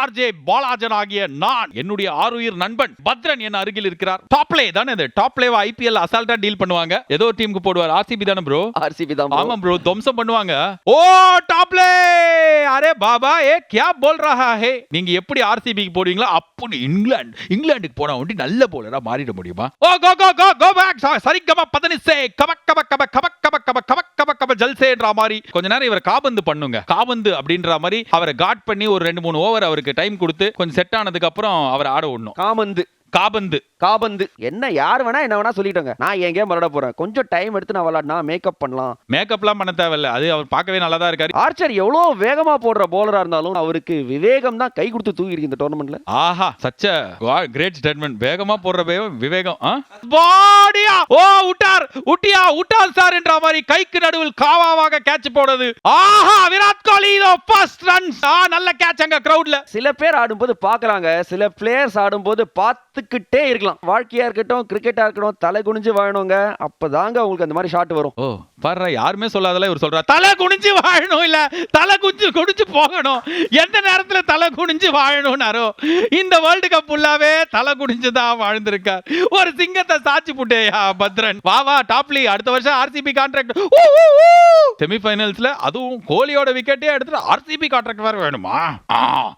RJ பாலாஜன் ஆகிய நான் என்னுடைய ஆறுயிர் நண்பன் பத்ரன் என் அருகில் இருக்கிறார். டாப்லே தானே இது? டாப்லேவா ஐபிஎல் அசால்ட்டா டீல் பண்ணுவாங்க. ஏதோ ஒரு டீமுக்கு போடுவார். ஆர்சிபி தானே ப்ரோ ஆர்சிபி தான் ஆமா ப்ரோ தம்சம் பண்ணுவாங்க. ஓ டாப்லே அரே பாபா ஏ கியா போல் ரஹா ஹே நீங்க எப்படி ஆர்சிபிக்கு போடுவீங்களா அப்படி இங்கிலாந்து இங்கிலாந்துக்கு போனா வண்டி நல்ல போலரா மாறிட முடியுமா? ஓ கோ கோ கோ கோ பேக் சரிகமா பதனிசே கபக் கபக் கபக் கபக் ஜல்சேன்ற மாதிரி கொஞ்ச நேரம் இவர் காபந்து பண்ணுங்க. காபந்து அப்படின்ற மாதிரி அவரை காட் பண்ணி ஒரு ரெண்டு மூணு ஓவர் அவருக்கு டைம் கொடுத்து கொஞ்சம் செட் ஆனதுக்கு அப்புறம் அவர் ஆட விடணும். காமந்து. காபந்து. காபந்து. என்ன யார் வேணா என்ன வேணா சொல்லிட்டோங்க. நான் என் கேம் விளையாட போறேன்? கொஞ்சம் டைம் எடுத்து நான் விளையாடினா மேக்கப் பண்ணலாம். மேக்கப்லாம் பண்ண தேவையில்ல. அது அவர் பார்க்கவே நல்லா தான் இருக்காரு. ஆர்ச்சர் எவ்வளோ வேகமா போடுற போலரா இருந்தாலும் அவருக்கு விவேகம் தான் கை கொடுத்து தூக்கி இருக்கு இந்த டோர்னமெண்ட்ல ஆஹா சச்ச. கிரேட் ஸ்டேட்மெண்ட் வேகமா போடுற வேகம் விவேகம் பாடியா! ஓ விட்டார் உட்டியா விட்டால் சார் என்ற மாதிரி கைக்கு நடுவில் காவாவாக கேட்ச் போடுது. ஆஹா விராட் கோலி இதோ ஃபர்ஸ்ட் ரன்ஸ் ஆ நல்ல கேட்ச் அங்க கிரவுட்ல சில பேர் ஆடும்போது பார்க்கலாங்க. சில பிளேயர்ஸ் ஆடும்போது பார்த்துக்கிட்டே இருக்கலாம். வாழ்க்கையா இருக்கட்டும் கிரிக்கெட்டா இருக்கட்டும் தலை குனிஞ்சு வாழணுங்க. அப்பதாங்க உங்களுக்கு அந்த மாதிரி ஷாட் வரும். ஓ வர்ற யாருமே சொல்லாதல இவர் சொல்றாரு. தலை குனிஞ்சு வாழணும் இல்ல தலை குனிஞ்சு குனிஞ்சு போகணும். எந்த நேரத்துல தலை குனிஞ்சு வாழணும்னாரோ இந்த வேர்ல்டு கப் ஃபுல்லாவே தலை குனிஞ்சு தான் வாழ்ந்திருக்கார். ஒரு சிங்கத்தை சாட்சி புட்டேயா பத்ரன். வா வா டாப்லி அடுத்த வருஷம் ஆர்சிபி கான்ட்ராக்ட் செமிஃபைனல்ஸ்ல அதுவும் கோலியோட விக்கெட்டே எடுத்துட்டு ஆர்சிபி கான்ட்ராக்ட் வேற வேணுமா?